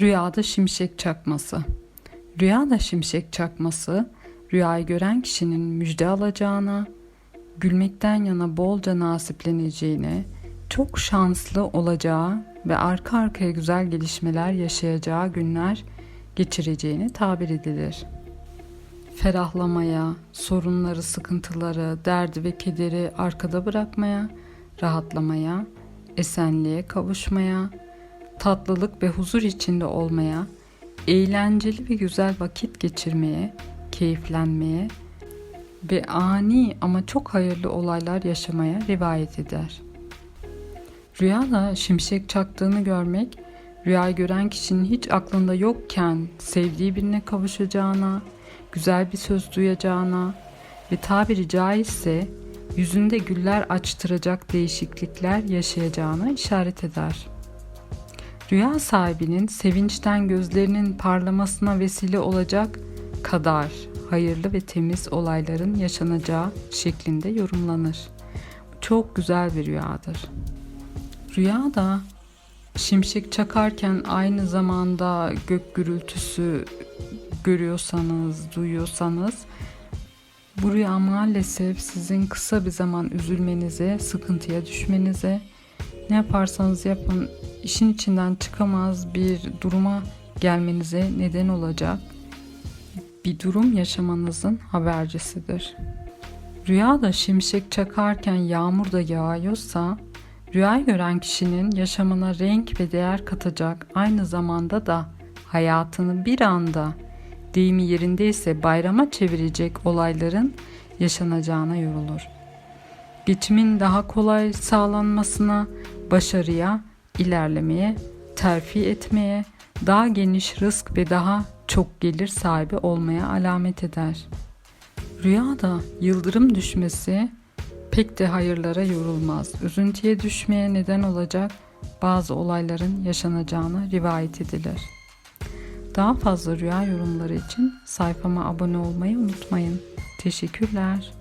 Rüyada şimşek çakması. Rüyada şimşek çakması, rüyayı gören kişinin müjde alacağına, gülmekten yana bolca nasipleneceğine, çok şanslı olacağı ve arka arkaya güzel gelişmeler yaşayacağı günler geçireceğini tabir edilir. Ferahlamaya, sorunları, sıkıntıları, derdi ve kederi arkada bırakmaya, rahatlamaya, esenliğe kavuşmaya, tatlılık ve huzur içinde olmaya, eğlenceli ve güzel vakit geçirmeye, keyiflenmeye ve ani ama çok hayırlı olaylar yaşamaya rivayet eder. Rüyada şimşek çaktığını görmek, rüyayı gören kişinin hiç aklında yokken sevdiği birine kavuşacağına, güzel bir söz duyacağına ve tabiri caizse yüzünde güller açtıracak değişiklikler yaşayacağına işaret eder. Rüya sahibinin sevinçten gözlerinin parlamasına vesile olacak kadar hayırlı ve temiz olayların yaşanacağı şeklinde yorumlanır. Bu çok güzel bir rüyadır. Rüyada şimşek çakarken aynı zamanda gök gürültüsü görüyorsanız, duyuyorsanız bu rüya maalesef sizin kısa bir zaman üzülmenize, sıkıntıya düşmenize, ne yaparsanız yapın işin içinden çıkamaz bir duruma gelmenize neden olacak bir durum yaşamanızın habercisidir. Rüyada şimşek çakarken yağmur da yağıyorsa, rüyayı gören kişinin yaşamına renk ve değer katacak aynı zamanda da hayatını bir anda deyimi yerindeyse bayrama çevirecek olayların yaşanacağına yorulur. Geçimin daha kolay sağlanmasına, başarıya, ilerlemeye, terfi etmeye, daha geniş rızk ve daha çok gelir sahibi olmaya alamet eder. Rüyada yıldırım düşmesi pek de hayırlara yorulmaz. Üzüntüye düşmeye neden olacak bazı olayların yaşanacağına rivayet edilir. Daha fazla rüya yorumları için sayfama abone olmayı unutmayın. Teşekkürler.